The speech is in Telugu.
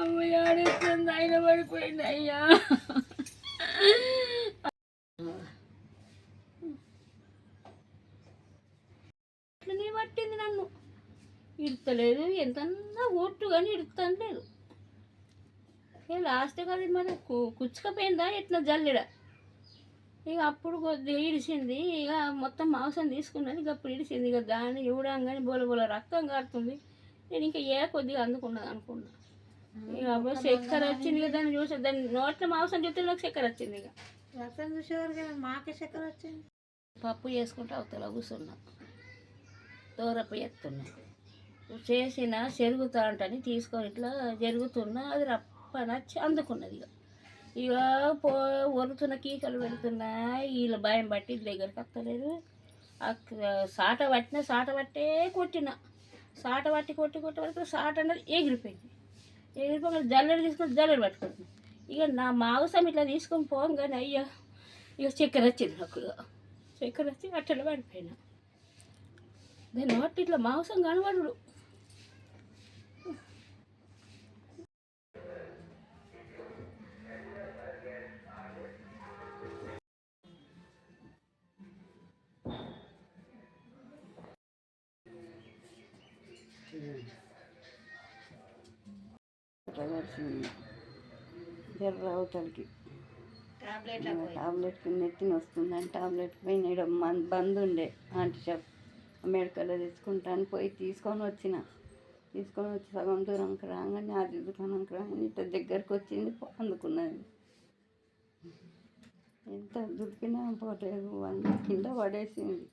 అమ్మయాడేస్తుంది ఆయన పడిపోయింది. అయ్యా. అట్లనే పట్టింది నన్ను ఇడతలేదు. ఎంతన్నా ఓట్టు కానీ ఇడతాను లేదు లాస్ట్ కదా మరి కుచ్చుకపోయిందా? ఎట్లా జల్లిడా? ఇక అప్పుడు కొద్దిగా ఇడిచింది ఇక మొత్తం మాంసం తీసుకున్నది. ఇక అప్పుడు ఇడిచింది ఇక దాన్ని ఇవ్వడంగానే బోల బోల రక్తం కారుతుంది. నేను ఇంకా ఏ కొద్దిగా అందుకున్నది అనుకున్నా. ఇక అప్పుడు చక్కెర వచ్చింది ఇక దాన్ని చూసి. దాన్ని నోట్ల మాంసం చూస్తే నాకు చక్కెర వచ్చింది ఇక. రక్తం చూసేవారు కదా మాకే చక్కెర వచ్చింది. పప్పు చేసుకుంటూ అవతల కూర్చున్నా. దూరపు ఎత్తున్నా. చేసిన చెరుగుతా అంటని తీసుకొని ఇట్లా జరుగుతున్నా. అది రప్ప నచ్చి అందుకున్నది ఇక. ఇక పో వరుతున్న కీకలు పెడుతున్నా వీళ్ళ భయం పట్టి దగ్గరికి వస్తలేదు. సాట పట్టిన సాట పట్టే కొట్టిన. సాట పట్టి కొట్టి కొట్టే వరకు సాట అన్నది ఎగిరిపోయింది. ఎగిరిపోయి జల్లెడు తీసుకొని జల్లెడు పట్టుకుంది. ఇక నా మాంసం ఇట్లా తీసుకొని పోగానే అయ్యా ఇక చక్కెర వచ్చింది నాకు చక్కెర వచ్చి అట్టలు పడిపోయినా. దాన్ని బట్టి ఇట్లా మాంసం కనబడు జర్ర అవతలకి. టాబ్లెట్కి నెత్తిన వస్తుందని టాబ్లెట్ పోయిన మన్ బంద్ ఉండే ఆంటీ షాప్. మెడికల్లో తెచ్చుకుంటాను పోయి తీసుకొని వచ్చిన. తీసుకొని వచ్చి సగం దూరంకి రాగానే అది దుకాణంకి రాగానే ఇట్లా దగ్గరికి వచ్చింది అందుకున్నది. ఎంత దుడిపినా పోలేదు అంత కింద పడేసింది.